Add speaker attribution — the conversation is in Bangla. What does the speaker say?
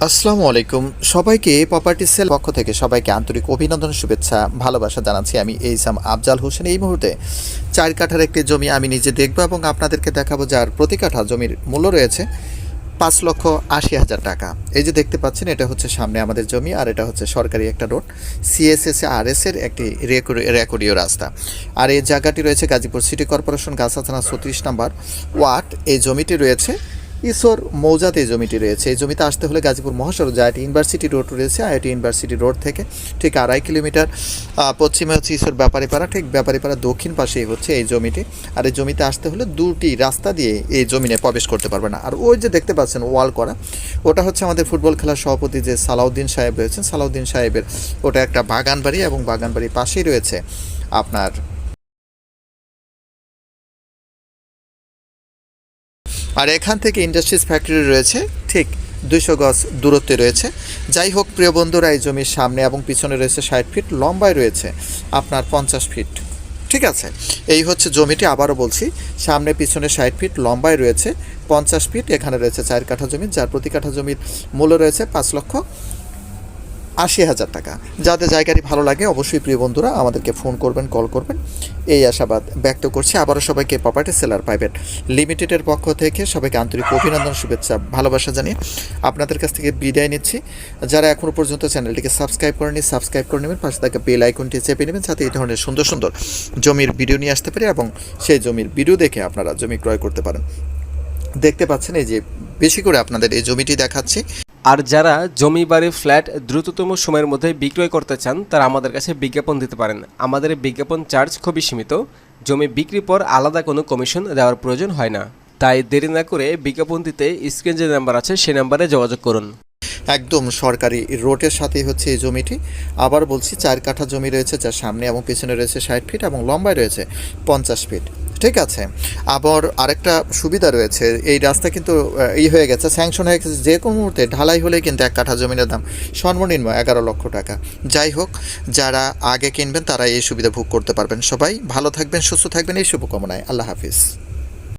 Speaker 1: আসসালামু আলাইকুম। সবাইকে প্রপার্টি সেল পক্ষ থেকে সবাইকে আন্তরিক অভিনন্দন, শুভেচ্ছা, ভালোবাসা জানাচ্ছি আমি এইসাম আফজাল হোসেন এই মুহূর্তে। চার কাঠার একটি জমি আমি নিজে দেখব এবং আপনাদেরকে দেখাবো যার প্রতি কাঠা জমির মূল্য রয়েছে পাঁচ লক্ষ আশি হাজার টাকা। এই যে দেখতে পাচ্ছেন, এটা হচ্ছে সামনে আমাদের জমি আর এটা হচ্ছে সরকারি একটা রোড। সিএসএস আর এস এর একটি রেকর্ড- রেকর্ডীয় রাস্তা। আর এই জায়গাটি রয়েছে গাজীপুর সিটি কর্পোরেশন, গাছা থানা ছত্রিশ নাম্বার ওয়ার্ড। এই জমিটি রয়েছে ঈশ্বর মৌজাতে জমিটি রয়েছে। এই জমিতে আসতে হলে গাজীপুর মহাসড়ক যা আইটি ইউনিভার্সিটি রোড রয়েছে। আইটি ইউনিভার্সিটি রোড থেকে ঠিক আড়াই কিলোমিটার পশ্চিমে হচ্ছে ঈশ্বর ব্যাপারীপাড়া ঠিক ব্যাপারীপাড়া দক্ষিণ পাশেই হচ্ছে এই জমিটি। আর এই জমিতে আসতে হলে দুটি রাস্তা দিয়ে এই জমিনে প্রবেশ করতে পারবে না। আর ওই যে দেখতে পাচ্ছেন ওয়াল করা, ওটা হচ্ছে আমাদের ফুটবল খেলার সভাপতি যে সালাউদ্দিন সাহেব রয়েছেন। সালাউদ্দিন সাহেবের ওটা একটা বাগান বাড়ি এবং বাগান বাড়ির পাশেই রয়েছে আপনার আর এখান থেকে ইন্ডাস্ট্রিজ ফ্যাক্টরি রয়েছে, ঠিক দুইশো গজ দূরত্বে রয়েছে। যাই হোক, প্রিয় বন্ধুরা, এই জমির সামনে এবং পিছনে রয়েছে ষাট ফিট, লম্বায় রয়েছে আপনার পঞ্চাশ ফিট। ঠিক আছে, এই হচ্ছে জমিটি, আবারও বলছি, সামনে পিছনে ষাট ফিট, লম্বায় রয়েছে পঞ্চাশ ফিট, এখানে রয়েছে চার কাঠা জমি, যার প্রতি কাঠা জমির মূল্য রয়েছে পাঁচ লক্ষ আশি হাজার টাকা। যাদের জায়গাটি ভালো লাগে, অবশ্যই প্রিয় বন্ধুরা আমাদেরকে ফোন করবেন, কল করবেন। এই আশাবাদ ব্যক্ত করছি। আবারও সবাইকে প্রপার্টি সেলার প্রাইভেট লিমিটেডের পক্ষ থেকে সবাইকে আন্তরিক অভিনন্দন, শুভেচ্ছা, ভালোবাসা জানিয়ে আপনাদের কাছ থেকে বিদায় নিচ্ছি। যারা এখনও পর্যন্ত চ্যানেলটিকে সাবস্ক্রাইব করেনি সাবস্ক্রাইব করে নেবেন। পাশে থাকা বেল আইকনটি চেপে নেবেন, যাতে এই ধরনের সুন্দর সুন্দর জমির ভিডিও নিয়ে আসতে পারি এবং সেই জমির ভিডিও দেখে আপনারা জমি ক্রয় করতে পারেন। দেখতে পাচ্ছেন, এই যে বেশি করে আপনাদের এই জমিটি দেখাচ্ছি।
Speaker 2: আর যারা জমি, বাড়ি, ফ্ল্যাট দ্রুততম সময়ের মধ্যে বিক্রয় করতে চান, তারা আমাদের কাছে বিজ্ঞাপন দিতে পারেন। আমাদের বিজ্ঞাপন চার্জ খুবই সীমিত। জমি বিক্রির পর আলাদা কোনো কমিশন দেওয়ার প্রয়োজন হয় না। তাই দেরি না করে বিজ্ঞাপন দিতে স্ক্রিন যে নাম্বার আছে সেই নাম্বারে যোগাযোগ করুন।
Speaker 1: একদম সরকারি রোডের সাথেই হচ্ছে এই জমিটি। আবার বলছি, চার কাঠা জমি রয়েছে, যার সামনে এবং পিছনে রয়েছে ষাট ফিট এবং লম্বায় রয়েছে পঞ্চাশ ফিট ঠিক আছে। আবার আরেকটা সুবিধা রয়েছে, এই রাস্তা কিন্তু ই হয়ে গেছে স্যাংশন হয়ে গেছে, যে কোনো মুহূর্তে ঢালাই হলে কিন্তু এক কাঠা জমির দাম সর্বনিম্ন এগারো লক্ষ টাকা। যাই হোক, যারা আগে কিনবেন তারা এই সুবিধা ভোগ করতে পারবেন সবাই। ভালো থাকবেন, সুস্থ থাকবেন, এই শুভকামনায়। আল্লাহ হাফিজ।